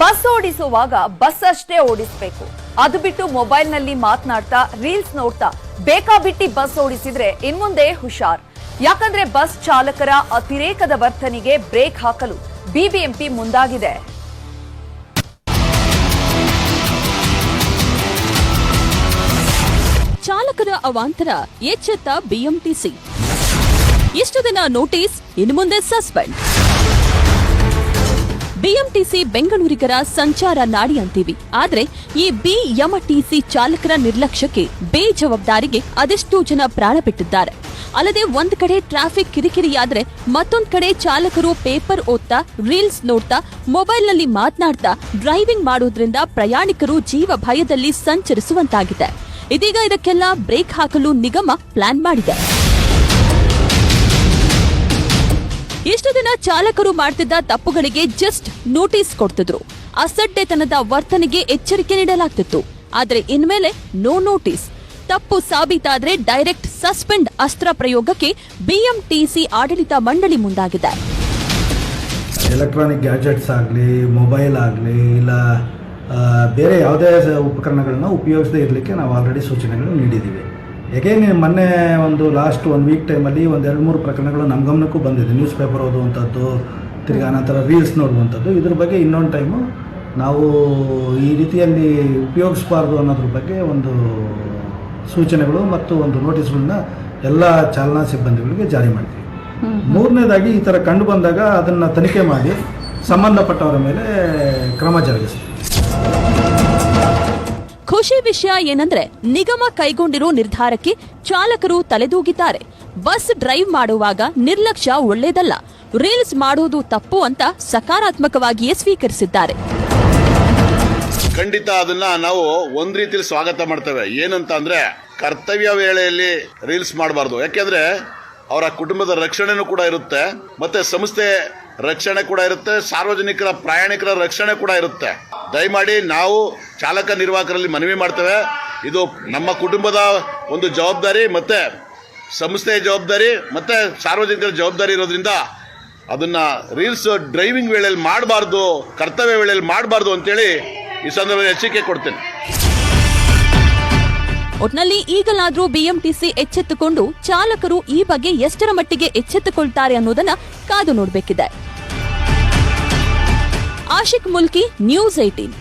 Bus ಓಡಿಸುವಾಗ bus ಅಷ್ಟೇ ಓಡಿಸ್ಬೇಕು. ಅದು ಬಿಟ್ಟು ಮೊಬೈಲ್ನಲ್ಲಿ ಮಾತನಾಡ್ತಾ, ರೀಲ್ಸ್ ನೋಡ್ತಾ ಬೇಕಾಬಿಟ್ಟಿ ಬಸ್ ಓಡಿಸಿದ್ರೆ ಇನ್ಮುಂದೆ ಹುಷಾರ್. ಯಾಕಂದ್ರೆ ಬಸ್ ಚಾಲಕರ ಅತಿರೇಕದ ವರ್ತನೆಗೆ ಬ್ರೇಕ್ ಹಾಕಲು ಬಿಬಿಎಂಪಿ ಮುಂದಾಗಿದೆ. ಚಾಲಕರ ಅವಾಂತರ ಎಚ್ಚೆತ್ತ ಬಿಎಂಟಿಸಿ. ಇಷ್ಟು ದಿನ ನೋಟಿಸ್, ಇನ್ಮುಂದೆ ಸಸ್ಪೆಂಡ್. ಬಿಎಂಟಿಸಿ ಬೆಂಗಳೂರಿಗರ ಸಂಚಾರ ನಾಡಿ ಅಂತೀವಿ ಆದರೆ ಈ ಬಿಎಂಟಿಸಿ ಚಾಲಕರ ನಿರ್ಲಕ್ಷ್ಯಕ್ಕೆ ಬೇಜವಾಬ್ದಾರಿಗೆ ಅದೆಷ್ಟೋ ಜನ ಪ್ರಾಣ ಬಿಟ್ಟಿದ್ದಾರೆ. ಅಲ್ಲದೆ ಒಂದ್ ಕಡೆ ಟ್ರಾಫಿಕ್ ಕಿರಿಕಿರಿಯಾದ್ರೆ ಮತ್ತೊಂದ್ ಕಡೆ ಚಾಲಕರು ಪೇಪರ್ ಓದ್ತಾ, ರೀಲ್ಸ್ ನೋಡ್ತಾ, ಮೊಬೈಲ್ನಲ್ಲಿ ಮಾತನಾಡ್ತಾ, ಡ್ರೈವಿಂಗ್ ಮಾಡೋದ್ರಿಂದ ಪ್ರಯಾಣಿಕರು ಜೀವ ಭಯದಲ್ಲಿ ಸಂಚರಿಸುವಂತಾಗಿದೆ. ಇದೀಗ ಇದಕ್ಕೆಲ್ಲ ಬ್ರೇಕ್ ಹಾಕಲು ನಿಗಮ ಪ್ಲಾನ್ ಮಾಡಿದೆ. ಇಷ್ಟು ದಿನ ಚಾಲಕರು ಮಾಡ್ತಿದ್ದ ತಪ್ಪುಗಳಿಗೆ ಜಸ್ಟ್ ನೋಟಿಸ್ ಕೊಡ್ತಿದ್ರು. ಅಸಡ್ಡೆತನದ ವರ್ತನೆಗೆ ಎಚ್ಚರಿಕೆ ನೀಡಲಾಗ್ತಿತ್ತು. ಆದರೆ ಇನ್ಮೇಲೆ ನೋ ನೋಟಿಸ್ ತಪ್ಪು ಸಾಬೀತಾದ್ರೆ ಡೈರೆಕ್ಟ್ ಸಸ್ಪೆಂಡ್ ಅಸ್ತ್ರ ಪ್ರಯೋಗಕ್ಕೆ ಬಿಎಂಟಿಸಿ ಆಡಳಿತ ಮಂಡಳಿ ಮುಂದಾಗಿದೆ. ಎಲೆಕ್ಟ್ರಾನಿಕ್ ಗ್ಯಾಜೆಟ್ಸ್ ಆಗಲಿ ಮೊಬೈಲ್ ಆಗಲಿ, ಇಲ್ಲ ಬೇರೆ ಯಾವುದೇ ಉಪಕರಣಗಳನ್ನ ಉಪಯೋಗಿಸದೇ ಇರಲಿಕ್ಕೆ ನಾವು ಆಲ್ರೆಡಿ ಸೂಚನೆಗಳನ್ನು ನೀಡಿದ್ದೀವಿ. ಹೇಗೇನ್ ಮೊನ್ನೆ ಒಂದು ಲಾಸ್ಟ್ ಒನ್ ವೀಕ್ ಟೈಮಲ್ಲಿ ಒಂದು ಎರಡು ಮೂರು ಪ್ರಕರಣಗಳು ನಮ್ಮ ಗಮನಕ್ಕೂ ಬಂದಿದೆ. ನ್ಯೂಸ್ ಪೇಪರ್ ಓದುವಂಥದ್ದು ತಿರ್ಗಿ ನಂತರ ರೀಲ್ಸ್ ನೋಡುವಂಥದ್ದು. ಇದ್ರ ಬಗ್ಗೆ ಇನ್ನೊಂದು ಟೈಮು ನಾವು ಈ ರೀತಿಯಲ್ಲಿ ಉಪಯೋಗಿಸಬಾರ್ದು ಅನ್ನೋದ್ರ ಬಗ್ಗೆ ಒಂದು ಸೂಚನೆಗಳು ಮತ್ತು ಒಂದು ನೋಟಿಸ್ಗಳನ್ನ ಎಲ್ಲ ಚಾಲನಾ ಸಿಬ್ಬಂದಿಗಳಿಗೆ ಜಾರಿ ಮಾಡ್ತೀವಿ. ಮೂರನೇದಾಗಿ ಈ ಥರ ಕಂಡು ಬಂದಾಗ ಅದನ್ನು ತನಿಖೆ ಮಾಡಿ ಸಂಬಂಧಪಟ್ಟವರ ಮೇಲೆ ಕ್ರಮ ಜರುಗಿಸ್ತೀವಿ. ಖುಷಿ ವಿಷಯ ಏನಂದ್ರೆ ನಿಗಮ ಕೈಗೊಂಡಿರೋ ನಿರ್ಧಾರಕ್ಕೆ ಚಾಲಕರು ತಲೆದೂಗಿದ್ದಾರೆ. ಬಸ್ ಡ್ರೈವ್ ಮಾಡುವಾಗ ನಿರ್ಲಕ್ಷ್ಯ ಒಳ್ಳೇದಲ್ಲ ರೀಲ್ಸ್ ಮಾಡೋದು ತಪ್ಪು ಅಂತ ಸಕಾರಾತ್ಮಕವಾಗಿಯೇ ಸ್ವೀಕರಿಸಿದ್ದಾರೆ. ಖಂಡಿತ ಅದನ್ನ ನಾವು ಒಂದ್ ರೀತಿಯಲ್ಲಿ ಸ್ವಾಗತ ಮಾಡ್ತೇವೆ. ಏನಂತ ಅಂದ್ರೆ ಕರ್ತವ್ಯ ವೇಳೆಯಲ್ಲಿ ರೀಲ್ಸ್ ಮಾಡಬಾರ್ದು. ಯಾಕೆಂದ್ರೆ ಅವರ ಕುಟುಂಬದ ರಕ್ಷಣೆನೂ ಕೂಡ ಇರುತ್ತೆ. ಮತ್ತೆ ಸಂಸ್ಥೆ ರಕ್ಷಣೆ ಕೂಡ ಇರುತ್ತೆ, ಸಾರ್ವಜನಿಕರ ಪ್ರಯಾಣಿಕರ ರಕ್ಷಣೆ ಕೂಡ ಇರುತ್ತೆ. ದಯಮಾಡಿ ನಾವು ಚಾಲಕ ನಿರ್ವಾಹಕರಲ್ಲಿ ಮನವಿ ಮಾಡ್ತೇವೆ. ಇದು ನಮ್ಮ ಕುಟುಂಬದ ಒಂದು ಜವಾಬ್ದಾರಿ ಮತ್ತೆ ಸಂಸ್ಥೆಯ ಜವಾಬ್ದಾರಿ ಮತ್ತೆ ಸಾರ್ವಜನಿಕರ ಜವಾಬ್ದಾರಿ ಇರೋದ್ರಿಂದ ಅದನ್ನ ರೀಲ್ಸ್ ಡ್ರೈವಿಂಗ್ ವೇಳೆಯಲ್ಲಿ ಮಾಡಬಾರ್ದು, ಕರ್ತವ್ಯ ವೇಳೆಯಲ್ಲಿ ಮಾಡಬಾರ್ದು ಅಂತೇಳಿ ಈ ಸಂದರ್ಭದಲ್ಲಿ ಎಚ್ಚರಿಕೆ ಕೊಡ್ತೇನೆ. ಒಟ್ನಲ್ಲಿ ಈಗಲಾದ್ರೂ ಬಿಎಂಟಿಸಿ ಎಚ್ಚೆತ್ತುಕೊಂಡು ಚಾಲಕರು ಈ ಬಗ್ಗೆ ಎಷ್ಟರ ಮಟ್ಟಿಗೆ ಎಚ್ಚೆತ್ತುಕೊಳ್ತಾರೆ ಅನ್ನೋದನ್ನ ಕಾದು ನೋಡಬೇಕಿದೆ. Ashik Mulki, news eighteen